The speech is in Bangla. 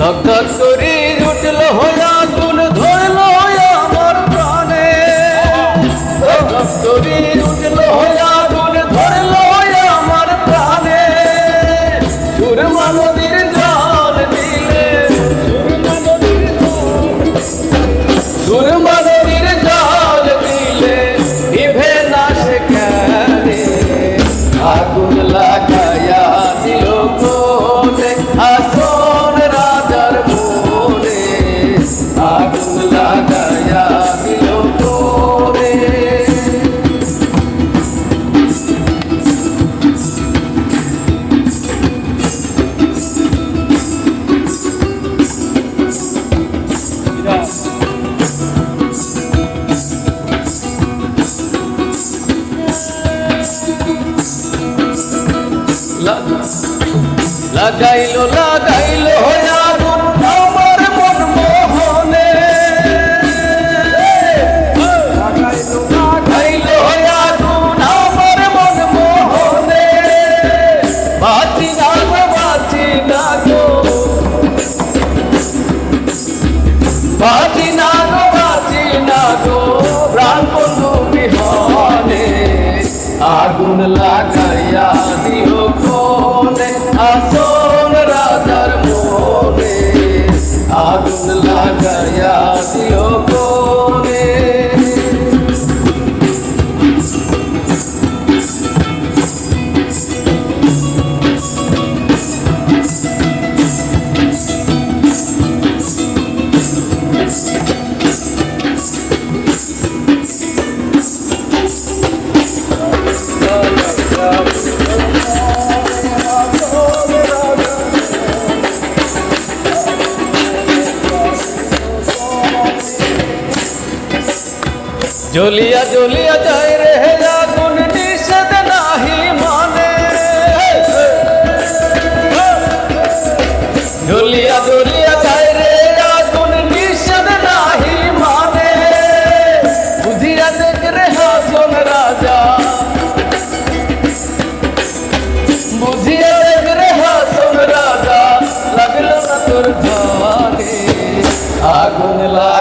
ধক ধক করি, উঠল হইয়া, তুল ধরল আমার প্রাণে। ধক ধক করি, উঠল হইয়া, তুল ধরল আমার প্রাণে। সুরমা নদীর জল দিলে সুরমা নদীর জল দিলে নিভে না সেখানে আগুন লাগাইয়া লাগাইলো লাগাইলো আগুন আমার মন মোহনে লাগাইলো লাগাইলো আগুন আমার মন মোহনে বাঁচি না গো, বাঁচি না গো। বাঁচি না গো, বাঁচি না গো। প্রাণ বন্ধু বিহনে, আগুন লাগাইয়া জ্বলিয়া জ্বলিয়া যায় রে আগুন নিষেধ নাহি মানে জ্বলিয়া জ্বলিয়া যায় রে আগুন নিষেধ নাহি মানে বুঝিয়া দেখ রে হাসন রাজা বুঝিয়া দেখ রে হাসন রাজা লাগলো না তোর ভাগে আগুন লাগে